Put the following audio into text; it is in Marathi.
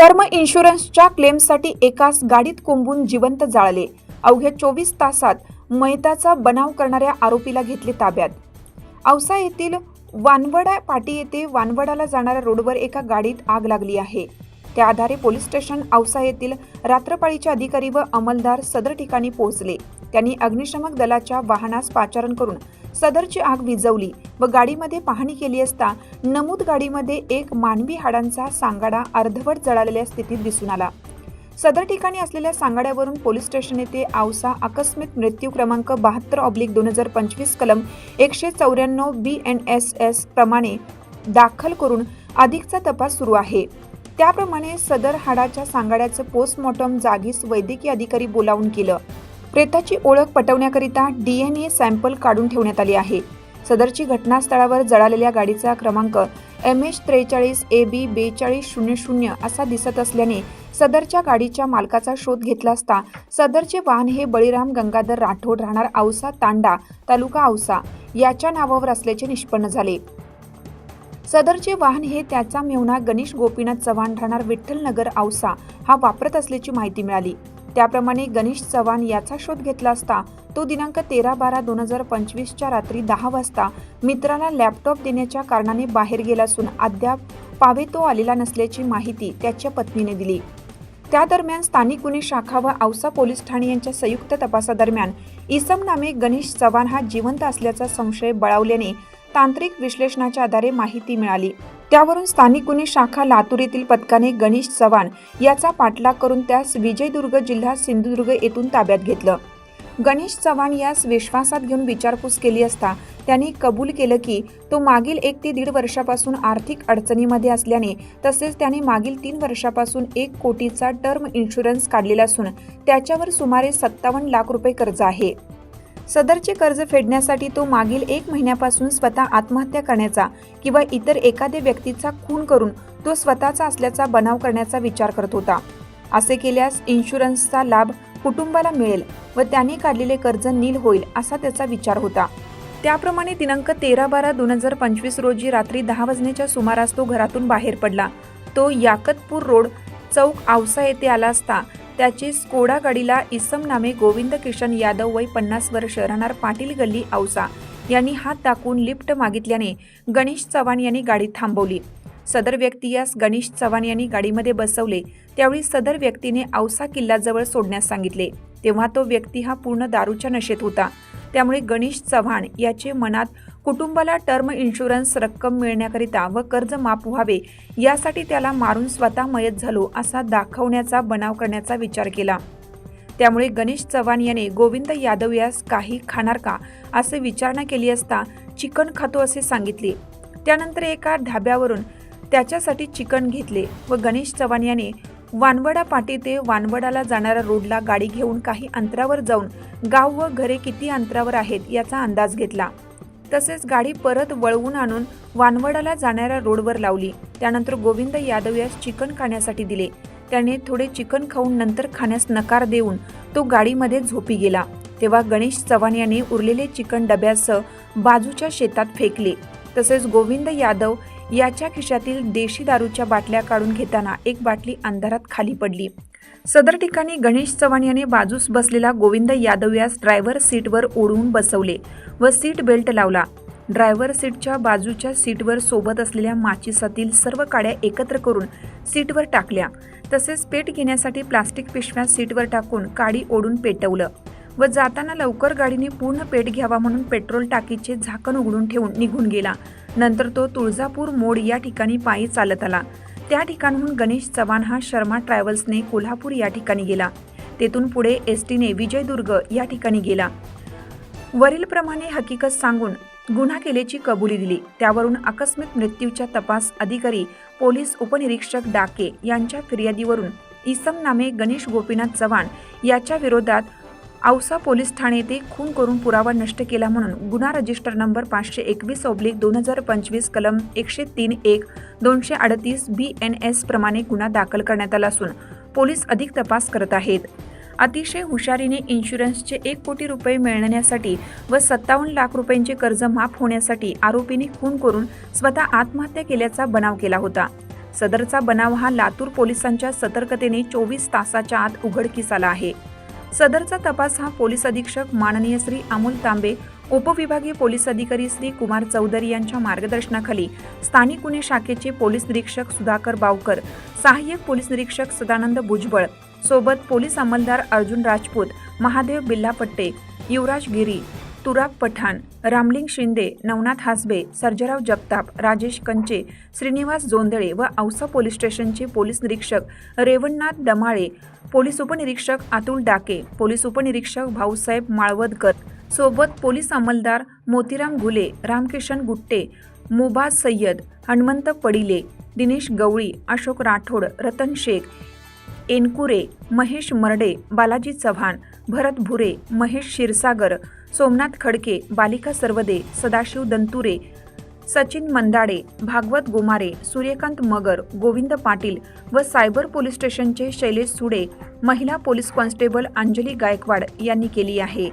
टर्म इन्शुरन्सच्या क्लेमसाठी एकास गाडीत कोंबून जिवंत जाळले. अवघ्या चोवीस तासात मयताचा बनाव करणाऱ्या आरोपीला घेतले ताब्यात. औसा येथील वानवडा पाटी येथे वानवडाला जाणाऱ्या रोडवर एका गाडीत आग लागली आहे. त्या आधारे पोलीस स्टेशन औसा येथील रात्रपाळीचे अधिकारी व अंमलदार सदर ठिकाणी पोहोचले. त्यांनी अग्निशमक दलाच्या वाहनास पाचारण करून सदरची आग विझवली व गाडीमध्ये पाहणी केली असता नमूद गाडीमध्ये एक मानवी हाडांचा सांगाडा अर्धवट जळालेल्या स्थितीत दिसून आला. सदर ठिकाणी असलेल्या सांगाड्यावरून पोलीस स्टेशन येथे औसा आकस्मिक मृत्यू क्रमांक बहात्तर ऑब्लिक दोन हजार पंचवीस कलम एकशे चौऱ्याण्णव बी एन एस एस प्रमाणे दाखल करून अधिकचा तपास सुरू आहे. त्याप्रमाणे सदर हाडाच्या सांगाड्याचं पोस्टमॉर्टम जागीच वैद्यकीय अधिकारी बोलावून केलं. प्रेताची ओळख पटवण्याकरिता डीएनए सॅम्पल काढून ठेवण्यात आली आहे. सदरची घटनास्थळावर जळालेल्या गाडीचा क्रमांक एम एच त्रेचाळीस ए बी बेचाळीस शून्य शून्य असा दिसत असल्याने सदरच्या गाडीच्या मालकाचा शोध घेतला असता सदरचे वाहन हे बळीराम गंगाधर राठोड राहणार औसा तांडा तालुका औसा याच्या नावावर असल्याचे निष्पन्न झाले. सदरचे वाहन हे त्याचा मेहुणा गणेश गोपीनाथ चव्हाण राहणार विठ्ठलनगर औसा हा वापरत असल्याची माहिती मिळाली. त्याप्रमाणे गणेश चव्हाण याचा शोध घेतला असता तो दिनांक तेरा बारा दोन हजार पंचवीसच्या रात्री दहा वाजता मित्राला लॅपटॉप देण्याच्या कारणाने बाहेर गेला असून अद्याप पावे तो आलेला नसल्याची माहिती त्याच्या पत्नीने दिली. त्या दरम्यान स्थानिक गुन्हे शाखा व औसा पोलीस ठाणे यांच्या संयुक्त तपासादरम्यान इसम नामे गणेश चव्हाण हा जिवंत असल्याचा संशय बळावल्याने तांत्रिक विश्लेषणाच्या आधारे माहिती मिळाली. त्यावरून स्थानिक गुन्हे शाखा लातूर येथील पथकाने गणेश चव्हाण याचा पाठलाग करून त्यास विजयदुर्ग जिल्हा सिंधुदुर्ग येथून ताब्यात घेतलं. गणेश चव्हाण यास विश्वासात घेऊन विचारपूस केली असता त्याने कबूल केलं की तो मागील एक ते दीड वर्षापासून आर्थिक अडचणीमध्ये असल्याने तसेच त्याने मागील तीन वर्षापासून एक कोटीचा टर्म इन्शुरन्स काढलेला असून त्याच्यावर सुमारे सत्तावन्न लाख रुपये कर्ज आहे. सदरचे कर्ज फेडण्यासाठी तो मागील एक महिन्यापासून स्वतः आत्महत्या करण्याचा किंवा इतर एखाद्या व्यक्तीचा खून करून तो स्वतःचा असल्याचा बनाव करण्याचा विचार करत होता. असे केल्यास इन्शुरन्सचा लाभ कुटुंबाला मिळेल व त्याने काढलेले कर्ज नील होईल असा त्याचा विचार होता. त्याप्रमाणे दिनांक तेरा बारा दोन हजार पंचवीस रोजी रात्री दहा वाजण्याच्या सुमारास तो घरातून बाहेर पडला. तो याकतपूर रोड चौक आवसा येथे आला असता त्याची स्कोडा गाडीला इसम नामे गोविंद किशन यादव वय पन्नास वर्ष राहणार पाटील गल्ली औसा. यांनी हात दाखवून लिफ्ट मागितल्याने गणेश चव्हाण यांनी गाडी थांबवली. सदर व्यक्ती यास गणेश चव्हाण यांनी गाडीमध्ये बसवले त्यावेळी सदर व्यक्तीने औसा किल्ल्याजवळ सोडण्यास सांगितले. तेव्हा तो व्यक्ती हा पूर्ण दारूच्या नशेत होता. त्यामुळे गणेश चव्हाण याचे मनात कुटुंबाला टर्म इन्शुरन्स रक्कम मिळण्याकरिता व कर्ज माफ व्हावे यासाठी त्याला मारून स्वतः मयत झालो असा दाखवण्याचा बनाव करण्याचा विचार केला. त्यामुळे गणेश चव्हाण याने गोविंद यादव यास काही खाणार का असे विचारणा केली असता चिकन खातो असे सांगितले. त्यानंतर एका ढाब्यावरून त्याच्यासाठी चिकन घेतले व गणेश चव्हाण याने वानवडा पाटी ते वानवडाला जाणाऱ्या रोडला गाडी घेऊन काही अंतरावर जाऊन गाव व घरे किती अंतरावर आहेत याचा अंदाज घेतला. तसेच गाडी परत वळवून आणून वानवडाला जाणाऱ्या रोडवर लावली. त्यानंतर गोविंद यादव यास चिकन खाण्यासाठी दिले. त्याने थोडे चिकन खाऊन नंतर खाण्यास नकार देऊन तो गाडीमध्ये झोपी गेला. तेव्हा गणेश चव्हाण याने उरलेले चिकन डब्यासह बाजूच्या शेतात फेकले. तसेच गोविंद यादव याच्या खिशातील देशी दारूच्या बाटल्या काढून घेताना एक बाटली अंधारात खाली पडली. सदर ठिकाणी गणेश चव्हाण याने बाजूस बसलेला गोविंद यादव यास ड्रायव्हर सीटवर ओढवून बसवले व सीट बेल्ट लावला. ड्रायव्हर सीटच्या बाजूच्या सीटवर सोबत असलेल्या माचिसातील सर्व काड्या एकत्र करून सीटवर टाकल्या. तसेच पेट घेण्यासाठी प्लास्टिक पिशव्या सीटवर टाकून काडी ओढून पेटवलं व जाताना लवकर गाडीने पूर्ण पेट घ्यावा म्हणून पेट्रोल टाकीचे झाकण उघडून ठेवून निघून गेला. नंतर तो तुळजापूर मोड या ठिकाणी पायी चालत आला. त्या ठिकाणहून गणेश चव्हाण हा शर्मा ट्रॅव्हल्सने कोल्हापूर या ठिकाणी गेला. तेथून पुढे एस टीने विजयदुर्ग या ठिकाणी गेला. वरीलप्रमाणे हकीकत सांगून गुन्हा केल्याची कबुली दिली. त्यावरून आकस्मिक मृत्यूच्या तपास अधिकारी पोलीस उपनिरीक्षक डाके यांच्या फिर्यादीवरून इसम नामे गणेश गोपीनाथ चव्हाण याच्या विरोधात औसा पोलीस ठाणे येथे खून करून पुरावा नष्ट केला म्हणून गुन्हा रजिस्टर नंबर पाचशे एकवीस ऑब्लिक दोन हजार पंचवीस कलम एकशे तीन एक दोनशे अडतीस बी एन एस प्रमाणे गुन्हा दाखल करण्यात आला असून पोलीस अधिक तपास करत आहेत. अतिशय हुशारीने इन्शुरन्सचे एक कोटी रुपये मिळण्यासाठी व सत्तावन्न लाख रुपयांचे कर्ज माफ होण्यासाठी आरोपीने खून करून स्वतः आत्महत्या केल्याचा बनाव केला होता. सदरचा बनाव हा लातूर पोलिसांच्या सतर्कतेने चोवीस तासाच्या आत उघडकीस आला आहे. सदरचा तपास हा पोलीस अधीक्षक माननीय श्री अमोल तांबे उपविभागीय पोलीस अधिकारी श्री कुमार चौधरी यांच्या मार्गदर्शनाखाली स्थानिक गुन्हे शाखेचे पोलीस निरीक्षक सुधाकर बावकर सहाय्यक पोलीस निरीक्षक सदानंद भुजबळ सोबत पोलीस अंमलदार अर्जुन राजपूत महादेव बिल्लापट्टे युवराज गिरी तुराब पठाण रामलिंग शिंदे नवनाथ हासबे सर्जराव जगताप राजेश कंचे श्रीनिवास जोंदळे व औसा पोलीस स्टेशनचे पोलीस निरीक्षक रेवणनाथ दमाळे पोलीस उपनिरीक्षक अतुल डाके पोलीस उपनिरीक्षक भाऊसाहेब माळवदकर सोबत पोलीस अंमलदार मोतीराम घुले रामकिशन गुट्टे मुबाज सय्यद हनुमंत पडिले दिनेश गवळी अशोक राठोड रतन शेख एनकुरे महेश मर्डे बालाजी चव्हाण भरत भुरे महेश क्षीरसागर सोमनाथ खडके बालिका सर्वदे सदाशिव दंतुरे सचिन मंदाडे भागवत गोमारे सूर्यकांत मगर गोविंद पाटील व सायबर पोलीस स्टेशनचे शैलेश सुडे महिला पोलीस कॉन्स्टेबल अंजली गायकवाड यांनी केली आहे.